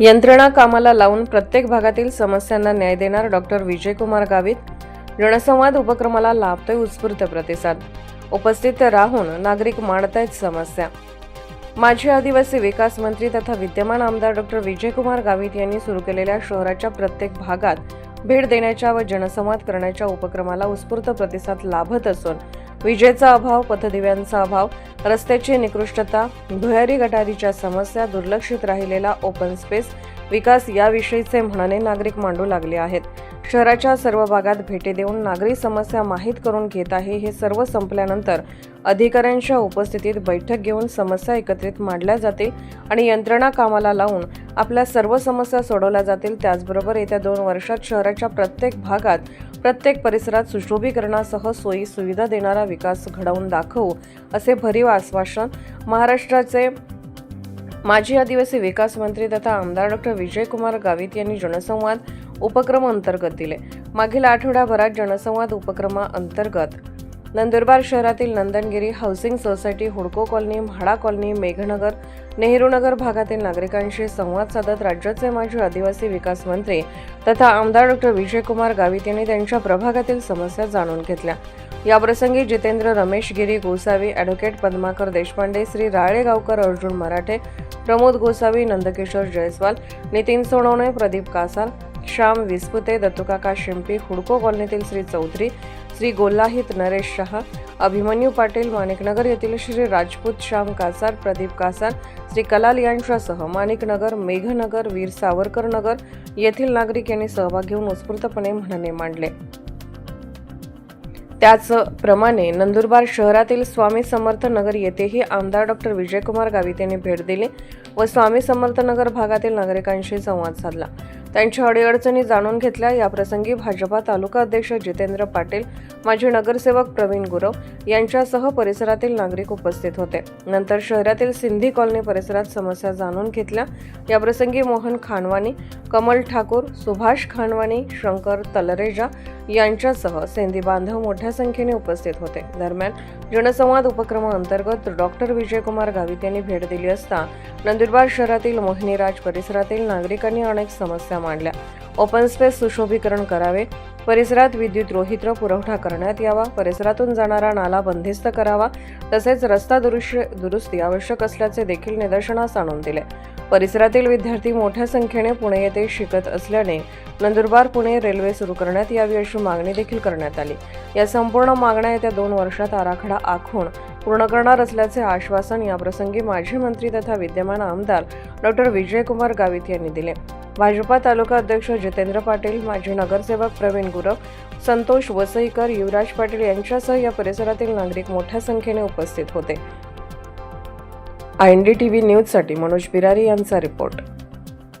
यंत्रणा कामाला लावून प्रत्येक भागातील समस्यांना न्याय देणार डॉक्टर विजयकुमार गावित. जनसंवाद उपक्रमाला लाभतोय उत्स्फूर्त प्रतिसाद. उपस्थित राहून नागरिक मांडतायत समस्या. माजी आदिवासी विकास मंत्री तथा विद्यमान आमदार डॉक्टर विजयकुमार गावित यांनी सुरू केलेल्या शहराच्या प्रत्येक भागात भेट देण्याच्या व जनसंवाद करण्याच्या उपक्रमाला उत्स्फूर्त प्रतिसाद लाभत असून विजेचा अभाव पथदिव्यांचा अभाव रस्त्याची निकृष्टता भुयारी गटारीच्या समस्या दुर्लक्षित राहिलेला ओपन स्पेस विकास याविषयीचे म्हणणे नागरिक मांडू लागले आहेत. शहराच्या सर्व भागात भेटी देऊन नागरी समस्या माहीत करून घेत आहे हे सर्व संपल्यानंतर अधिकाऱ्यांच्या उपस्थितीत बैठक घेऊन समस्या एकत्रित मांडल्या जातील आणि यंत्रणा कामाला लावून आपल्या सर्व समस्या सोडवल्या जातील. त्याचबरोबर येत्या दोन वर्षात शहराच्या प्रत्येक भागात प्रत्येक परिसरात सुशोभीकरणासह सोयी सुविधा देणारा विकास घडवून दाखवू असे भरीव आश्वासन महाराष्ट्राचे माजी आदिवासी विकास मंत्री तथा आमदार डॉक्टर विजयकुमार गावित यांनी जनसंवाद उपक्रम अंतर्गत दिले. मागील आठवड्याभरात जनसंवाद उपक्रमाअंतर्गत नंदुरबार शहरातील नंदनगिरी हाऊसिंग सोसायटी हुडको कॉलनी म्हाडा कॉलनी मेघनगर नेहरूनगर भागातील नागरिकांशी संवाद साधत राज्याचे माजी आदिवासी विकास मंत्री तथा आमदार डॉक्टर विजयकुमार गावित यांनी त्यांच्या प्रभागातील समस्या जाणून घेतल्या. याप्रसंगी जितेंद्र रमेश गिरी गोसावी ॲडव्होकेट पद्माकर देशपांडे श्री राळेगावकर अर्जुन मराठे प्रमोद गोसावी नंदकिशोर जयस्वाल नितीन सोनवणे प्रदीप कासाल श्याम विस्पुते दत्तुकाका शिंपी हुडको कॉलनीतील श्री चौधरी श्री गोल्लाहित नरेश शहा अभिमन्यू पाटील माणिकनगर येथील श्री राजपूत श्याम कासार प्रदीप कासार श्री कलाल यांच्यासह माणिकनगर मेघनगर वीर सावरकर नगर येथील नागरिक यांनी सहभाग घेऊन उत्स्फूर्तपणे म्हणणे मांडले. त्याचप्रमाणे नंदुरबार शहरातील स्वामी समर्थ नगर येथेही आमदार डॉक्टर विजयकुमार गावित यांनी भेट दिली व स्वामी समर्थ नगर भागातील नागरिकांशी संवाद साधला. त्यांच्या अडीअडचणी जाणून घेतल्या. याप्रसंगी भाजपा तालुका अध्यक्ष जितेंद्र पाटील माजी नगरसेवक प्रवीण गुरव यांच्यासह परिसरातील नागरिक उपस्थित होते. नंतर शहरातील सिंधी कॉलनी परिसरात समस्या जाणून घेतल्या. याप्रसंगी मोहन खानवानी कमल ठाकूर सुभाष खानवानी शंकर तलरेजा यांच्यासह सिंधी बांधव मोठ्या संख्येने उपस्थित होते. दरम्यान जनसंवाद उपक्रमाअंतर्गत डॉक्टर विजयकुमार गावित यांनी भेट दिली असता नंदुरबार शहरातील मोहिनीराज परिसरातील नागरिकांनी अनेक समस्या मांडल्या. ओपन स्पेस सुशोभीकरण करावे. परिसरात विद्युत रोहित्र पुरवठा करण्यात यावा. परिसरातून जाणारा नाला बंदिस्त करावा. तसेच रस्ता दुरुष्य दुरुस्ती आवश्यक असल्याचे देखील निदर्शनास आणून दिले. परिसरातील विद्यार्थी मोठ्या संख्येने पुणे येथे शिकत असल्याने नंदुरबार पुणे रेल्वे सुरू करण्यात यावी अशी मागणी देखील करण्यात आली. या संपूर्ण मागण्या येत्या दोन वर्षात आराखडा आखून पूर्ण करणार असल्याचे आश्वासन याप्रसंगी माजी मंत्री तथा विद्यमान आमदार डॉक्टर विजयकुमार गावित यांनी दिले. भाजपा तालुका अध्यक्ष जितेंद्र पाटील माजी नगरसेवक प्रवीण गुरव संतोष वसईकर युवराज पाटील यांच्यासह या परिसरातील नागरिक मोठ्या संख्येने उपस्थित होते. I N D T V न्यूजसाठी मनोज बिरारी यांचा रिपोर्ट.